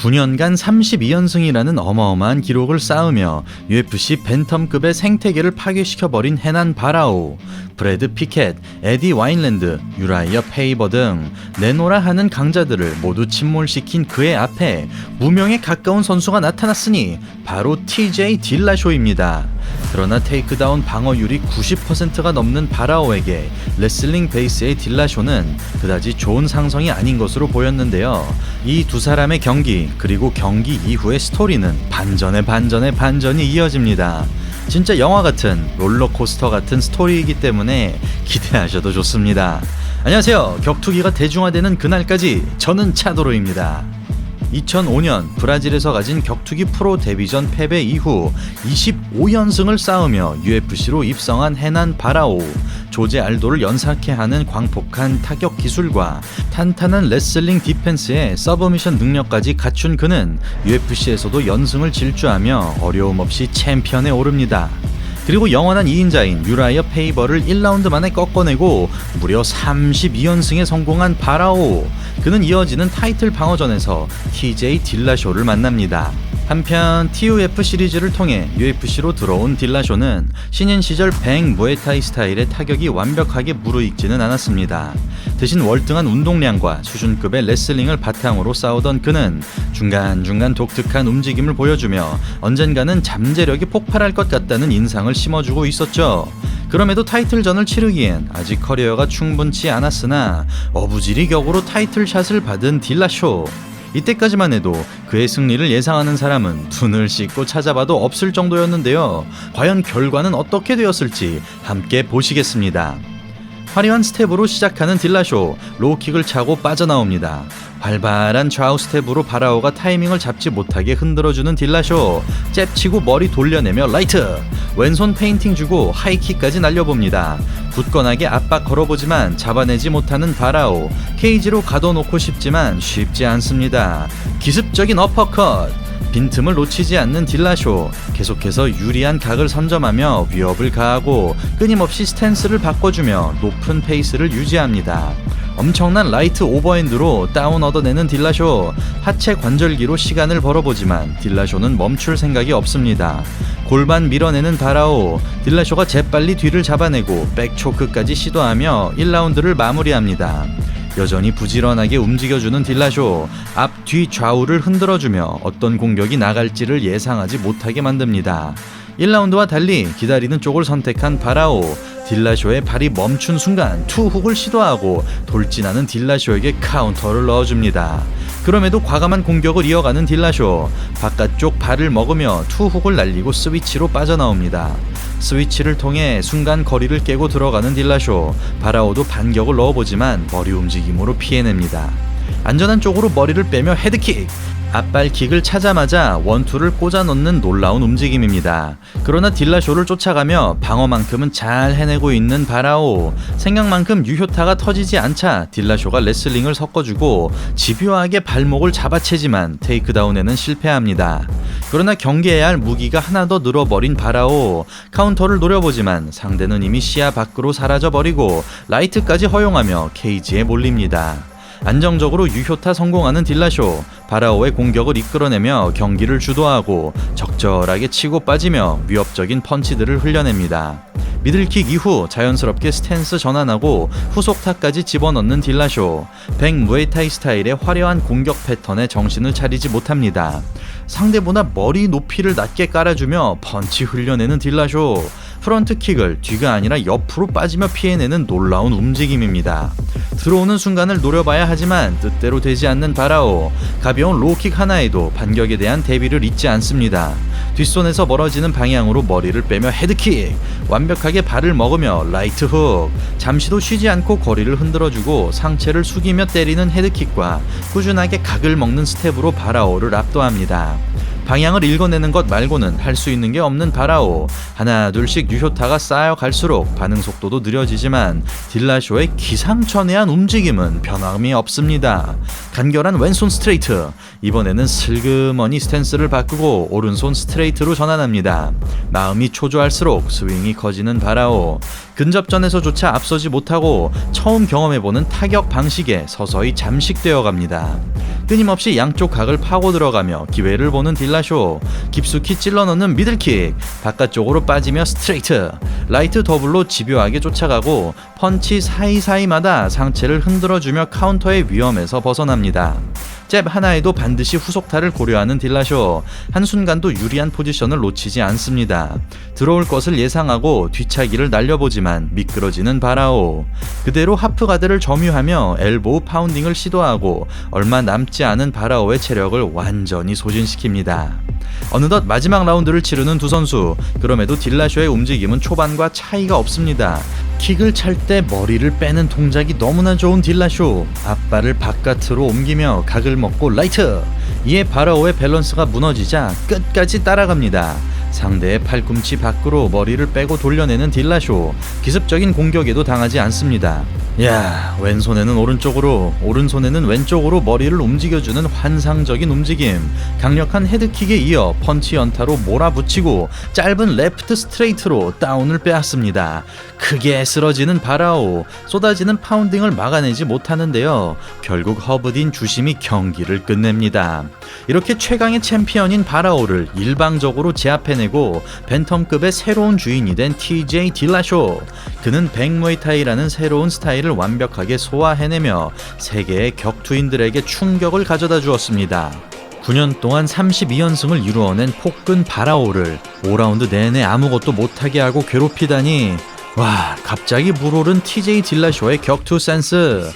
9년간 32연승이라는 어마어마한 기록을 쌓으며 UFC 벤텀급의 생태계를 파괴시켜버린 해난 바라오, 브래드 피켓, 에디 와인랜드, 유라이어 페이버 등 내노라 하는 강자들을 모두 침몰시킨 그의 앞에 무명에 가까운 선수가 나타났으니 바로 TJ 딜라쇼입니다. 그러나 테이크다운 방어율이 90%가 넘는 바라오에게 레슬링 베이스의 딜라쇼는 그다지 좋은 상성이 아닌 것으로 보였는데요. 이 두 사람의 경기 그리고 경기 이후의 스토리는 반전의 반전의 반전이 이어집니다. 진짜 영화 같은 롤러코스터 같은 스토리이기 때문에 기대하셔도 좋습니다. 안녕하세요. 격투기가 대중화되는 그날까지 저는 차도로입니다. 2005년 브라질에서 가진 격투기 프로 데뷔전 패배 이후 25연승을 쌓으며 UFC로 입성한 해난 바라오 조제 알도를 연상케 하는 광폭한 타격 기술과 탄탄한 레슬링 디펜스의 서브미션 능력까지 갖춘 그는 UFC에서도 연승을 질주하며 어려움 없이 챔피언에 오릅니다. 그리고 영원한 2인자인 유라이어 페이버를 1라운드 만에 꺾어내고 무려 32연승에 성공한 바라오. 그는 이어지는 타이틀 방어전에서 TJ 딜라쇼를 만납니다. 한편 TUF 시리즈를 통해 UFC로 들어온 딜라쇼는 신인 시절 뱅 무에타이 스타일의 타격이 완벽하게 무르익지는 않았습니다. 대신 월등한 운동량과 수준급의 레슬링을 바탕으로 싸우던 그는 중간중간 독특한 움직임을 보여주며 언젠가는 잠재력이 폭발할 것 같다는 인상을 심어주고 있었죠. 그럼에도 타이틀전을 치르기엔 아직 커리어가 충분치 않았으나 어부지리 격으로 타이틀샷을 받은 딜라쇼. 이때까지만 해도 그의 승리를 예상하는 사람은 눈을 씻고 찾아봐도 없을 정도였는데요. 과연 결과는 어떻게 되었을지 함께 보시겠습니다. 화려한 스텝으로 시작하는 딜라쇼, 로우킥을 차고 빠져나옵니다. 활발한 좌우 스텝으로 바라오가 타이밍을 잡지 못하게 흔들어주는 딜라쇼, 잽치고 머리 돌려내며 라이트, 왼손 페인팅 주고 하이킥까지 날려봅니다. 굳건하게 압박 걸어보지만 잡아내지 못하는 바라오, 케이지로 가둬놓고 싶지만 쉽지 않습니다. 기습적인 어퍼컷, 빈틈을 놓치지 않는 딜라쇼 계속해서 유리한 각을 선점하며 위협을 가하고 끊임없이 스탠스를 바꿔주며 높은 페이스를 유지합니다. 엄청난 라이트 오버핸드로 다운 얻어내는 딜라쇼 하체 관절기로 시간을 벌어보지만 딜라쇼는 멈출 생각이 없습니다. 골반 밀어내는 바라오 딜라쇼가 재빨리 뒤를 잡아내고 백초크까지 시도하며 1라운드를 마무리합니다. 여전히 부지런하게 움직여주는 딜라쇼 앞 뒤 좌우를 흔들어주며 어떤 공격이 나갈지를 예상하지 못하게 만듭니다. 1라운드와 달리 기다리는 쪽을 선택한 바라오 딜라쇼의 발이 멈춘 순간 투훅을 시도하고 돌진하는 딜라쇼에게 카운터를 넣어줍니다. 그럼에도 과감한 공격을 이어가는 딜라쇼 바깥쪽 발을 먹으며 투훅을 날리고 스위치로 빠져나옵니다. 스위치를 통해 순간 거리를 깨고 들어가는 딜라쇼 바라오도 반격을 넣어보지만 머리 움직임으로 피해냅니다. 안전한 쪽으로 머리를 빼며 헤드킥 앞발 킥을 차자마자 원투를 꽂아 넣는 놀라운 움직임입니다. 그러나 딜라쇼를 쫓아가며 방어만큼은 잘 해내고 있는 바라오. 생각만큼 유효타가 터지지 않자 딜라쇼가 레슬링을 섞어주고 집요하게 발목을 잡아채지만 테이크다운에는 실패합니다. 그러나 경계해야 할 무기가 하나 더 늘어버린 바라오. 카운터를 노려보지만 상대는 이미 시야 밖으로 사라져버리고 라이트까지 허용하며 케이지에 몰립니다. 안정적으로 유효타 성공하는 딜라쇼 바라오의 공격을 이끌어내며 경기를 주도하고 적절하게 치고 빠지며 위협적인 펀치들을 흘려냅니다. 미들킥 이후 자연스럽게 스탠스 전환하고 후속타까지 집어넣는 딜라쇼 백 무에타이 스타일의 화려한 공격 패턴에 정신을 차리지 못합니다. 상대보다 머리 높이를 낮게 깔아주며 펀치 흘려내는 딜라쇼 프런트킥을 뒤가 아니라 옆으로 빠지며 피해내는 놀라운 움직임입니다. 들어오는 순간을 노려봐야 하지만 뜻대로 되지 않는 바라오 가벼운 로우킥 하나에도 반격에 대한 대비를 잊지 않습니다. 뒷손에서 멀어지는 방향으로 머리를 빼며 헤드킥 완벽하게 발을 먹으며 라이트 훅 잠시도 쉬지 않고 거리를 흔들어주고 상체를 숙이며 때리는 헤드킥과 꾸준하게 각을 먹는 스텝으로 바라오를 압도합니다. 방향을 읽어내는 것 말고는 할 수 있는 게 없는 바라오. 하나 둘씩 유효타가 쌓여 갈수록 반응 속도도 느려지지만 딜라쇼의 기상천외한 움직임은 변함이 없습니다. 간결한 왼손 스트레이트. 이번에는 슬그머니 스탠스를 바꾸고 오른손 스트레이트로 전환합니다. 마음이 초조할수록 스윙이 커지는 바라오. 근접전에서조차 앞서지 못하고 처음 경험해보는 타격 방식에 서서히 잠식되어 갑니다. 끊임없이 양쪽 각을 파고 들어가며 기회를 보는 딜라 쇼. 깊숙이 찔러 넣는 미들킥. 바깥쪽으로 빠지며 스트레이트. 라이트 더블로 집요하게 쫓아가고 펀치 사이사이마다 상체를 흔들어주며 카운터의 위험에서 벗어납니다. 잽 하나에도 반드시 후속타를 고려하는 딜라쇼 한순간도 유리한 포지션을 놓치지 않습니다. 들어올 것을 예상하고 뒤차기를 날려보지만 미끄러지는 바라오 그대로 하프가드를 점유하며 엘보우 파운딩을 시도하고 얼마 남지 않은 바라오의 체력을 완전히 소진시킵니다. 어느덧 마지막 라운드를 치르는 두 선수 그럼에도 딜라쇼의 움직임은 초반과 차이가 없습니다. 킥을 찰 때 머리를 빼는 동작이 너무나 좋은 딜라쇼. 앞발을 바깥으로 옮기며 각을 먹고 라이트. 이에 바라오의 밸런스가 무너지자 끝까지 따라갑니다 상대의 팔꿈치 밖으로 머리를 빼고 돌려내는 딜라쇼. 기습적인 공격에도 당하지 않습니다. 야 왼손에는 오른쪽으로 오른손에는 왼쪽으로 머리를 움직여주는 환상적인 움직임. 강력한 헤드킥에 이어 펀치 연타로 몰아붙이고 짧은 레프트 스트레이트로 다운을 빼앗습니다. 크게 쓰러지는 바라오. 쏟아지는 파운딩을 막아내지 못하는데요. 결국 허브딘 주심이 경기를 끝냅니다. 이렇게 최강의 챔피언인 바라오를 일방적으로 제압해 내고 벤텀급의 새로운 주인이 된 TJ 딜라쇼. 그는 백무이타이라는 새로운 스타일을 완벽하게 소화해내며 세계의 격투인들에게 충격을 가져다 주었습니다. 9년 동안 32연승을 이루어낸 폭근 바라오를 5라운드 내내 아무것도 못하게 하고 괴롭히다니 와 갑자기 물오른 TJ 딜라쇼의 격투 센스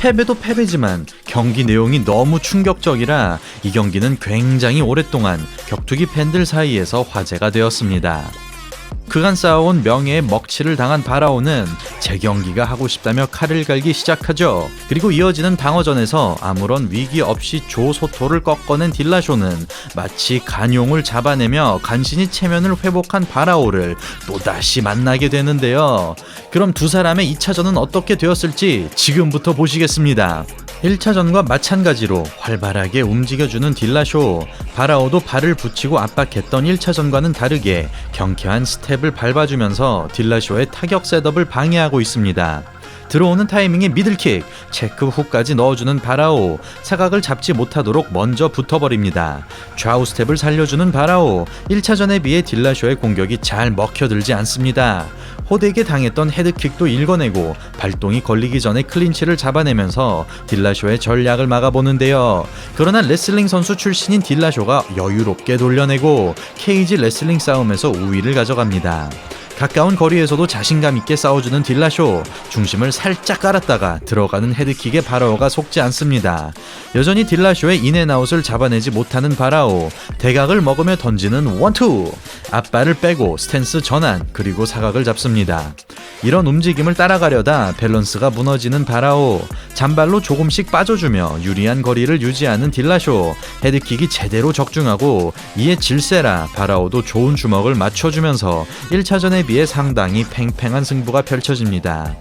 패배도 패배지만 경기 내용이 너무 충격적이라 이 경기는 굉장히 오랫동안 격투기 팬들 사이에서 화제가 되었습니다. 그간 쌓아온 명예의 먹칠을 당한 바라오는 재경기가 하고 싶다며 칼을 갈기 시작하죠. 그리고 이어지는 방어전에서 아무런 위기 없이 조소토를 꺾어낸 딜라쇼는 마치 간용을 잡아내며 간신히 체면을 회복한 바라오를 또다시 만나게 되는데요. 그럼 두 사람의 2차전은 어떻게 되었을지 지금부터 보시겠습니다. 1차전과 마찬가지로 활발하게 움직여주는 딜라쇼 바라오도 발을 붙이고 압박했던 1차전과는 다르게 경쾌한 스텝을 밟아주면서 딜라쇼의 타격 셋업을 방해하고 있습니다. 들어오는 타이밍에 미들킥, 체크 훅까지 넣어주는 바라오, 사각을 잡지 못하도록 먼저 붙어버립니다. 좌우 스텝을 살려주는 바라오, 1차전에 비해 딜라쇼의 공격이 잘 먹혀들지 않습니다. 호되게 당했던 헤드킥도 읽어내고 발동이 걸리기 전에 클린치를 잡아내면서 딜라쇼의 전략을 막아보는데요. 그러나 레슬링 선수 출신인 딜라쇼가 여유롭게 돌려내고 케이지 레슬링 싸움에서 우위를 가져갑니다. 가까운 거리에서도 자신감 있게 싸워주는 딜라쇼 중심을 살짝 깔았다가 들어가는 헤드킥에 바라오가 속지 않습니다. 여전히 딜라쇼의 인앤아웃을 잡아내지 못하는 바라오 대각을 먹으며 던지는 원투 앞발을 빼고 스탠스 전환 그리고 사각을 잡습니다. 이런 움직임을 따라가려다 밸런스가 무너지는 바라오 잔발로 조금씩 빠져주며 유리한 거리를 유지하는 딜라쇼 헤드킥이 제대로 적중하고 이에 질세라 바라오도 좋은 주먹을 맞춰주면서 1차전에 비해 상당히 팽팽한 승부가 펼쳐집니다.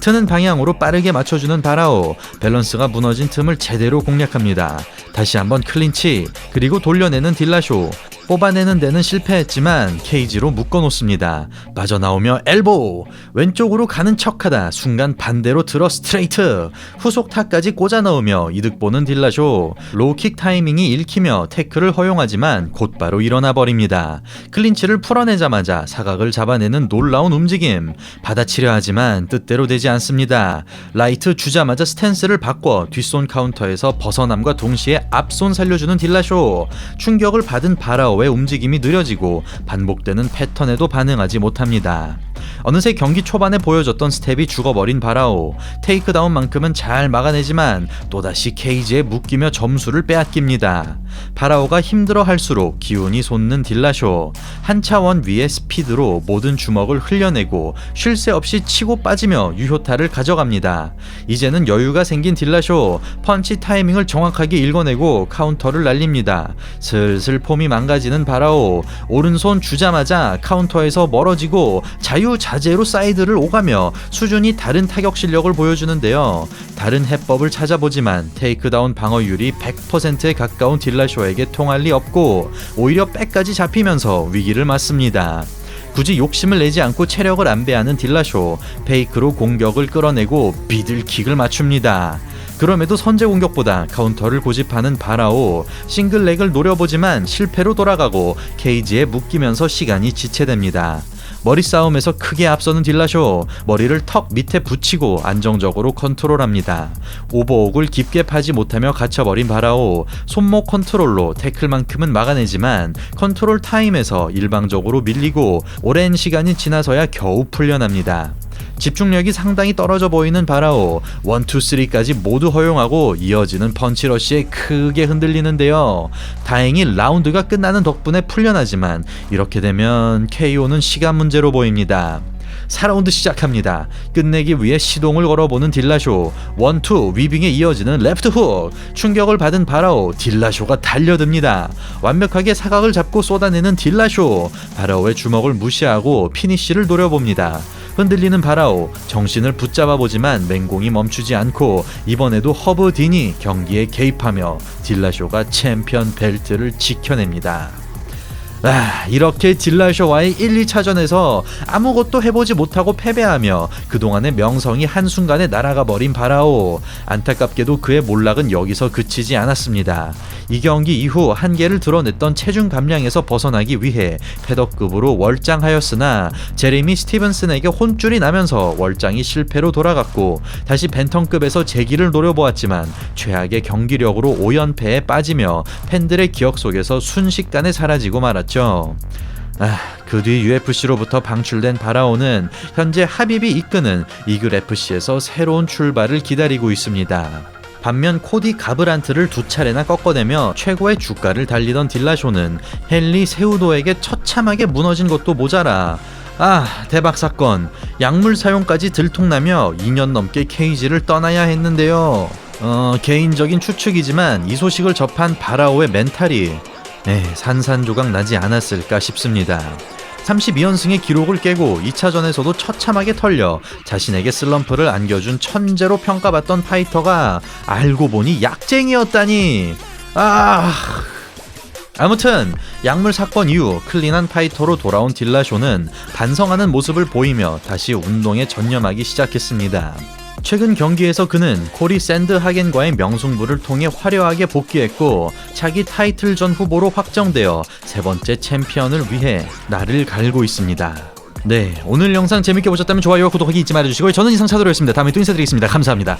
트는 방향으로 빠르게 맞춰주는 바라오 밸런스가 무너진 틈을 제대로 공략합니다. 다시 한번 클린치 그리고 돌려내는 딜라쇼 뽑아내는 데는 실패했지만 케이지로 묶어놓습니다. 빠져나오며 엘보 왼쪽으로 가는 척하다 순간 반대로 들어 스트레이트 후속 타까지 꽂아 넣으며 이득 보는 딜라쇼 로우킥 타이밍이 읽히며 태클을 허용하지만 곧바로 일어나 버립니다. 클린치를 풀어내자마자 사각을 잡아내는 놀라운 움직임 받아치려 하지만 뜻대로 되지 않습니다. 라이트 주자마자 스탠스를 바꿔 뒷손 카운터에서 벗어남과 동시에 앞손 살려주는 딜라쇼 충격을 받은 바라오 파워의 움직임이 느려지고 반복되는 패턴에도 반응하지 못합니다. 어느새 경기 초반에 보여줬던 스텝이 죽어버린 바라오 테이크다운만큼은 잘 막아내지만 또다시 케이지에 묶이며 점수를 빼앗깁니다. 바라오가 힘들어 할수록 기운이 솟는 딜라쇼 한 차원 위의 스피드로 모든 주먹을 흘려내고 쉴 새 없이 치고 빠지며 유효타를 가져갑니다. 이제는 여유가 생긴 딜라쇼 펀치 타이밍을 정확하게 읽어내고 카운터를 날립니다. 슬슬 폼이 망가지 는 바라오 오른손 주자마자 카운터에서 멀어지고 자유자재로 사이드를 오가며 수준이 다른 타격 실력을 보여주는데요. 다른 해법을 찾아보지만 테이크다운 방어율이 100%에 가까운 딜라쇼에게 통할 리 없고 오히려 백까지 잡히면서 위기를 맞습니다. 굳이 욕심을 내지 않고 체력을 안배하는 딜라쇼 페이크로 공격을 끌어내고 비들킥을 맞춥니다. 그럼에도 선제 공격보다 카운터를 고집하는 바라오 싱글렉을 노려보지만 실패로 돌아가고 케이지에 묶이면서 시간이 지체됩니다. 머리 싸움에서 크게 앞서는 딜라쇼 머리를 턱 밑에 붙이고 안정적으로 컨트롤합니다. 오버옥을 깊게 파지 못하며 갇혀버린 바라오 손목 컨트롤로 태클만큼은 막아내지만 컨트롤 타임에서 일방적으로 밀리고 오랜 시간이 지나서야 겨우 풀려납니다. 집중력이 상당히 떨어져 보이는 바라오 1, 2, 3까지 모두 허용하고 이어지는 펀치러시에 크게 흔들리는데요. 다행히 라운드가 끝나는 덕분에 풀려나지만 이렇게 되면 KO는 시간 문제로 보입니다. 4라운드 시작합니다. 끝내기 위해 시동을 걸어보는 딜라쇼 원투 위빙에 이어지는 레프트 훅 충격을 받은 바라오 딜라쇼가 달려듭니다. 완벽하게 사각을 잡고 쏟아내는 딜라쇼 바라오의 주먹을 무시하고 피니쉬를 노려봅니다. 흔들리는 바라오 정신을 붙잡아 보지만 맹공이 멈추지 않고 이번에도 허브 딘이 경기에 개입하며 딜라쇼가 챔피언 벨트를 지켜냅니다. 아, 이렇게 딜라쇼와의 1, 2차전에서 아무것도 해보지 못하고 패배하며 그동안의 명성이 한순간에 날아가 버린 바라오. 안타깝게도 그의 몰락은 여기서 그치지 않았습니다. 이 경기 이후 한계를 드러냈던 체중 감량에서 벗어나기 위해 패더급으로 월장하였으나 제레미 스티븐슨에게 혼쭐이 나면서 월장이 실패로 돌아갔고 다시 벤턴급에서 재기를 노려보았지만 최악의 경기력으로 5연패에 빠지며 팬들의 기억 속에서 순식간에 사라지고 말았죠. 아, 그 뒤 UFC로부터 방출된 바라오는 현재 하빕이 이끄는 이글 FC에서 새로운 출발을 기다리고 있습니다. 반면 코디 가브란트를 두 차례나 꺾어내며 최고의 주가를 달리던 딜라쇼는 헨리 세우도에게 처참하게 무너진 것도 모자라. 아 대박 사건. 약물 사용까지 들통나며 2년 넘게 케이지를 떠나야 했는데요. 어 개인적인 추측이지만 이 소식을 접한 바라오의 멘탈이 에 산산조각 나지 않았을까 싶습니다 32연승의 기록을 깨고 2차전에서도 처참하게 털려 자신에게 슬럼프를 안겨준 천재로 평가받던 파이터가 알고 보니 약쟁이였다니 아 아무튼 약물 사건 이후 클린한 파이터로 돌아온 딜라쇼는 반성하는 모습을 보이며 다시 운동에 전념하기 시작했습니다. 최근 경기에서 그는 코리 샌드 하겐과의 명승부를 통해 화려하게 복귀했고 차기 타이틀전 후보로 확정되어 세 번째 챔피언을 위해 날을 갈고 있습니다. 네, 오늘 영상 재밌게 보셨다면 좋아요와 구독하기 잊지 말아주시고요. 저는 이상 차도로였습니다. 다음에 또 인사드리겠습니다. 감사합니다.